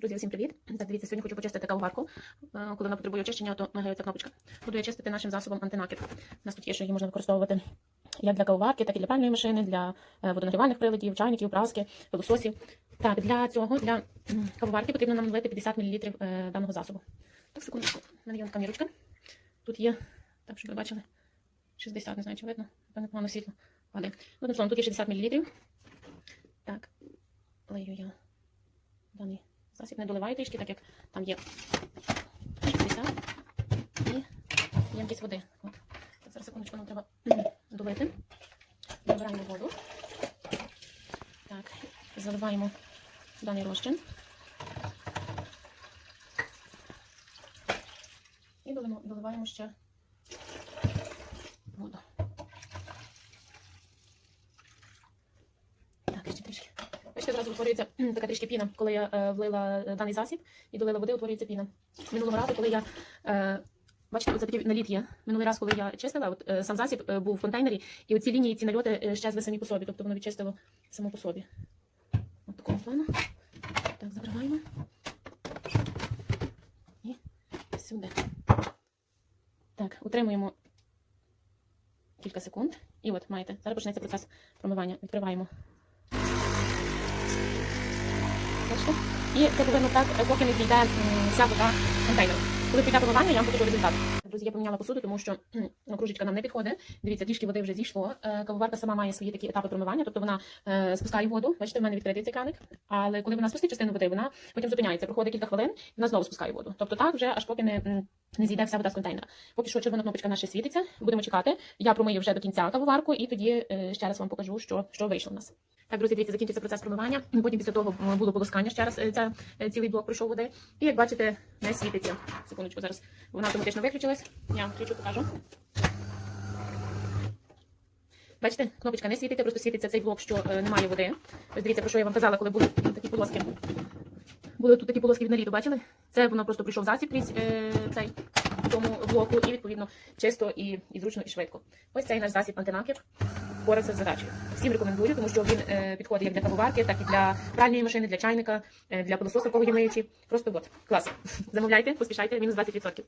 Друзі, всім привіт! Так, дивіться, сьогодні хочу почистити кавоварку. Е, Коли вона потребує очищення, то ця кнопочка. Буду я чистити нашим засобом антинакид. У нас тут є, що її можна використовувати як для кавоварки, так і для пральної машини, для е, водонагрівальних приладів, чайників, праски, пилососів. Так, для цього, для кавоварки потрібно нам налити 50 мл е, даного засобу. Так, секундочку. Мене така мірочка. Тут є, так, щоб ви бачили, 60, не знаю, чи видно. Напевно, погано світло падає. Одним словом, тут є 60 мл. Так, лию я даний засіб. Не доливаю трішки, так як там є 60 і ємкість води. От. Зараз секундочку нам треба долити. Набираємо воду. Так, заливаємо даний розчин. І доливаємо ще воду. Так, ще трішки. Бачите, одразу утворюється така трішки піна, коли я е, влила е, даний засіб і долила води, утворюється піна. Минулого разу, коли я. Е, Бачите, оце такий наліт є. Минулий раз, коли я чистила, от, сам засіб був в контейнері, і оці лінії, ці нальоти щезли самі по собі, тобто воно відчистило само по собі. От такого плану. Так, закриваємо. І сюди. Так, утримуємо кілька секунд. І от маєте. Зараз почнеться процес промивання. Відкриваємо. Бачите? І це повинно так, поки не зійде вся вода з контейнеру. Коли прийде промивання, я вам покажу результат. Друзі, я поміняла посуду, тому що ну, кружечка нам не підходить. Дивіться, трішки води вже зійшло. Е, Кавоварка сама має свої такі етапи промивання, тобто вона е, спускає воду. Бачите, в мене відкритий цей краник. Але коли вона спустить частину води, вона потім зупиняється, проходить кілька хвилин, і вона знову спускає воду. Тобто так вже аж поки не, не зійде вся вода з контейнера. Поки що червона кнопочка наша світиться. Будемо чекати. Я промию вже до кінця кавоварку, і тоді е, ще раз вам покажу, що, що вийшло в нас. Так, друзі, дивіться, закінчиться процес промивання. Потім після того було полоскання ще раз. е, Це е, цілий блок пройшов води. І як бачите, не світиться. Секундочку, зараз вона автоматично виключилась. Я включу, покажу. Бачите, кнопочка не світиться, просто світиться цей блок, що е, немає води. Ось дивіться, про що я вам казала, коли були такі полоски. Були тут такі полоски від наліту, бачили? Це воно просто прийшов засіб крізь е, цей в тому блоку, і відповідно чисто і, і зручно, і швидко. Ось цей наш засіб антинаків впорався з задачею. Всім рекомендую, тому що він е, підходить як для кавоварки, так і для пральної машини, для чайника, е, для пилососа, в кого є миючі. Просто от, клас. Замовляйте, поспішайте, мінус 20%.